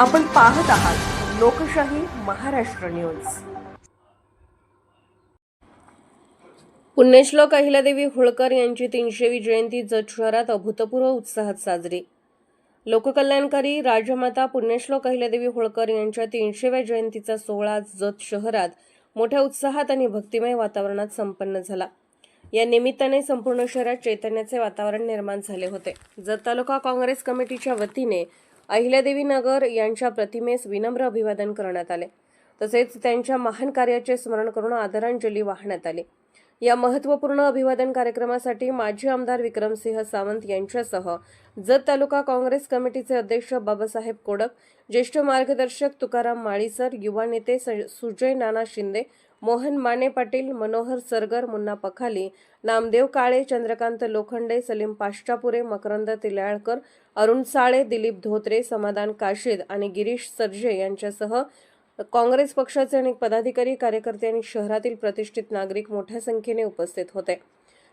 आपण पाहत आहात लोकशाही महाराष्ट्र न्यूज. पुण्यश्लोक अहिल्यादेवी होळकर यांची तीनशेवी जयंती जत शहरात अभूतपूर्व उत्साहात साजरी. लोककल्याणकारी राजमाता पुण्यश्लोक अहिल्यादेवी होळकर यांच्या तीनशेव्या जयंतीचा सोहळा जत शहरात मोठ्या उत्साहात आणि भक्तिमय वातावरणात संपन्न झाला. या निमित्ताने संपूर्ण शहरात चैतन्याचे वातावरण निर्माण झाले होते. जत तालुका काँग्रेस कमिटीच्या वतीने अहिल्यादेवी नगर यांच्या प्रतिमेस विनम्र अभिवादन करण्यात आले. तसेच त्यांच्या महान कार्याचे स्मरण करून आदरांजली वाहण्यात आली. या महत्त्वपूर्ण अभिवादन कार्यक्रमासाठी माजी आमदार विक्रमसिंह सावंत यांच्यासह जत तालुका काँग्रेस कमिटीचे अध्यक्ष बाबासाहेब कोडक ज्येष्ठ मार्गदर्शक तुकाराम माळीसर युवा नेते सुजय नाना शिंदे मोहन माने पाटील मनोहर सरगर मुन्ना पखाली नामदेव काळे चंद्रकांत लोखंडे सलीम पाष्टापुरे मकरंद तिल्याळकर अरुण साळे दिलीप धोत्रे समाधान काशीद आणि गिरीश सरजे यांच्यासह काँग्रेस पक्षाचे अनेक पदाधिकारी कार्यकर्ते आणि शहरातील प्रतिष्ठित नागरिक मोठ्या संख्येने उपस्थित होते.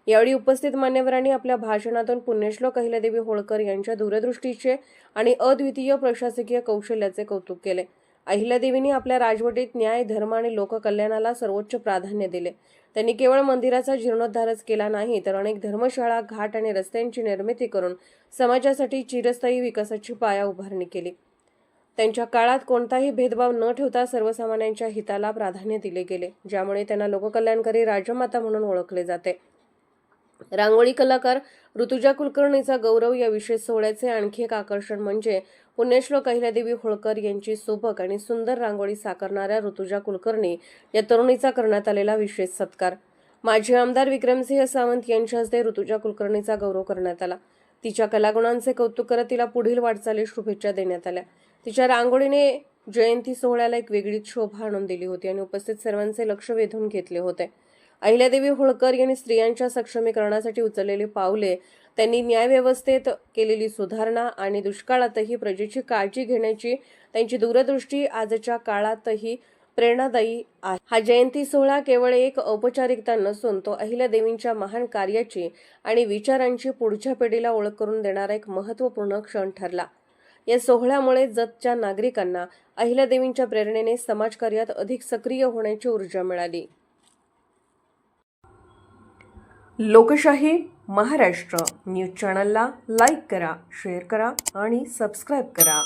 यावेळी उपस्थित मान्यवरांनी आपल्या भाषणातून पुण्यश्लोक अहिल्यादेवी होळकर यांच्या दूरदृष्टीचे आणि अद्वितीय प्रशासकीय कौशल्याचे कौतुक केले. अहिल्यादेवींनी आपल्या राजवटीत न्याय धर्म आणि लोककल्याणाला सर्वोच्च प्राधान्य दिले. त्यांनी केवळ मंदिराचा जीर्णोद्धारच केला नाही तर अनेक धर्मशाळा घाट आणि रस्त्यांची निर्मिती करून समाजासाठी चिरस्थायी विकासाची पाया उभारणी केली. त्यांच्या काळात कोणताही भेदभाव न ठेवता सर्वसामान्यांच्या हिताला प्राधान्य दिले गेले ज्यामुळे त्यांना लोककल्याणकारी राजमाता म्हणून ओळखले जाते. रांगोळी कलाकार ऋतुजा कुलकर्णीचा गौरव या विशेष सोहळ्याचे आणखी एक आकर्षण म्हणजे पुण्यश्लोक अहिल्यादेवी होळकर यांची सोबक आणि सुंदर रांगोळी साकारणाऱ्या ऋतुजा कुलकर्णी या तरुणीचा करण्यात आलेला विशेष सत्कार. माजी आमदार विक्रमसिंह सावंत यांच्या हस्ते ऋतुजा कुलकर्णीचा गौरव करण्यात आला. तिच्या कलागुणांचे कौतुक करत तिला पुढील वाटचालीस शुभेच्छा देण्यात आल्या. तिच्या रांगोळीने जयंती सोहळ्याला एक वेगळीच शोभा आणून दिली होती आणि उपस्थित सर्वांचे लक्ष वेधून घेतले होते. अहिल्यादेवी होळकर यांनी स्त्रियांच्या सक्षमीकरणासाठी उचललेली पावले त्यांनी न्यायव्यवस्थेत केलेली सुधारणा आणि दुष्काळातही प्रजेची काळजी घेण्याची त्यांची दूरदृष्टी आजच्या काळातही प्रेरणादायी आहे. हा जयंती सोहळा केवळ एक औपचारिकता नसून तो अहिल्यादेवींच्या महान कार्याची आणि विचारांची पुढच्या पिढीला ओळख करून देणारा एक महत्त्वपूर्ण क्षण ठरला. या सोहळ्यामुळे जतच्या नागरिकांना अहिल्यादेवींच्या प्रेरणेने समाजकार्यात अधिक सक्रिय होण्याची ऊर्जा मिळाली. लोकशाही महाराष्ट्र न्यूज चॅनलला लाईक करा शेअर करा आणि सबस्क्राईब करा.